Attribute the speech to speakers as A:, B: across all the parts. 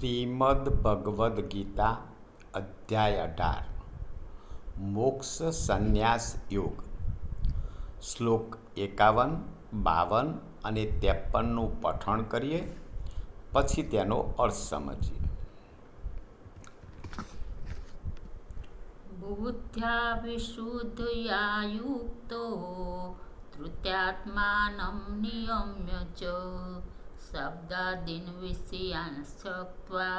A: શ્રીમદ ભગવદ્ ગીતા, અધ્યાય અઢાર. મોક્ષ સંન્યાસ યોગ. શ્લોક એકાવન, બાવન અને ત્રેપનનું પઠણ કરીએ, પછી તેનો અર્થ સમજીએ.
B: બુદ્ધ્યા વિશુદ્ધયા યુક્તો તૃત્યાત્માનમ નિયમ્ય शब्दादीन् विषयान् त्यक्त्वा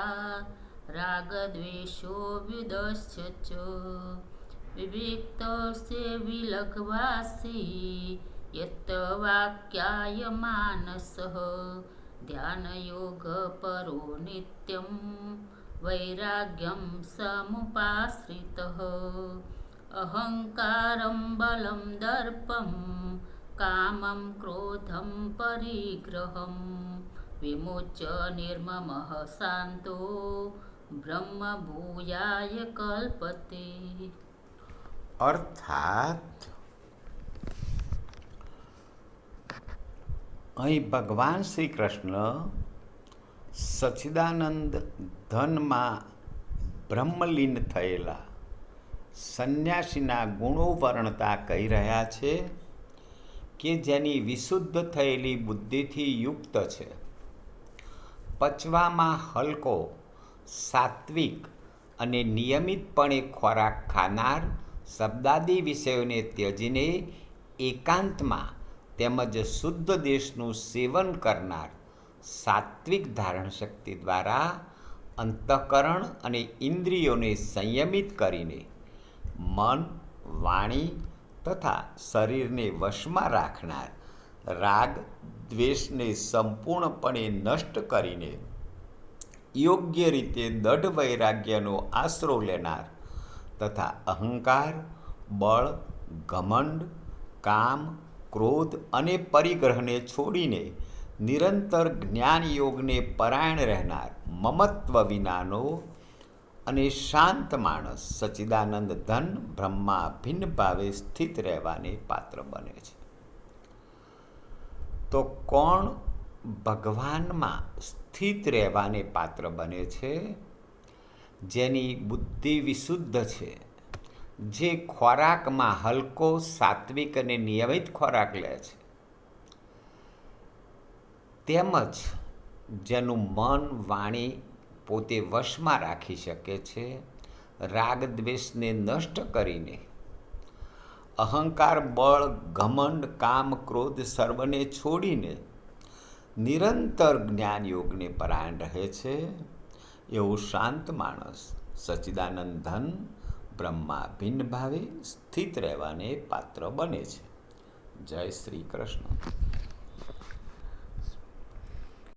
B: रागद्वेषो विदस्य च विविक्तस्य विलघ्वासि यत्वाक्यायमानसः ध्यानयोगपरो नित्यं वैराग्यं समुपाश्रितः। अहङ्कारं बलं दर्पं कामं क्रोधं परिग्रहं विमुच्य निर्ममः शान्तो ब्रह्मभूयाय कल्पते
A: અર્થાત અહીં ભગવાન શ્રી કૃષ્ણ સચ્ચિદાનંદ ધનમાં બ્રહ્મલીન થયેલા સંન્યાસીના ગુણો વર્ણતા કહી રહ્યા છે કે જેની વિશુદ્ધ થયેલી બુદ્ધિથી યુક્ત છે. પચવામાં હલકો, સાત્વિક અને નિયમિતપણે ખોરાક ખાનાર શબ્દાદી વિષયોને ત્યજીને એકાંતમાં તેમજ શુદ્ધ દેશનું સેવન કરનાર સાત્વિક ધારણ શક્તિ દ્વારા અંતઃકરણ અને ઇન્દ્રિયોને સંયમિત કરીને મન, વાણી તથા શરીરને વશમાં રાખનાર. રાગ દ્વેષને સંપૂર્ણપણે નષ્ટ કરીને યોગ્ય રીતે દઢ વૈરાગ્યનો આશરો લેનાર તથા અહંકાર, બળ, ઘમંડ, કામ, ક્રોધ અને પરિગ્રહને છોડીને નિરંતર જ્ઞાન યોગને પરાયણ રહેનાર મમત્વ વિનાનો અને શાંત માણસ સચ્ચિદાનંદ ધન બ્રહ્મા ભિન્ન ભાવે સ્થિત રહેવાને પાત્ર બને છે. તો કોણ ભગવાનમાં સ્થિત રહેવાને પાત્ર બને છે? જેની બુદ્ધિ વિશુદ્ધ છે, જે ખોરાકમાં હલકો, સાત્વિક અને નિયમિત ખોરાક લે છે. તેમજ જેનું મન વાણી પોતે વશમાં રાખી શકે છે, રાગ દ્વેષને નષ્ટ કરીને. અહંકાર, બળ, ઘમંડ, કામ, ક્રોધ સર્વને છોડીને નિરંતર જ્ઞાન યોગને પરાયણ રહે છે. એવું શાંત માણસ સચ્ચિદાનંદ ધન બ્રહ્મા ભિન્ન ભાવે સ્થિત રહેવાને પાત્ર બને છે. જય શ્રી કૃષ્ણ.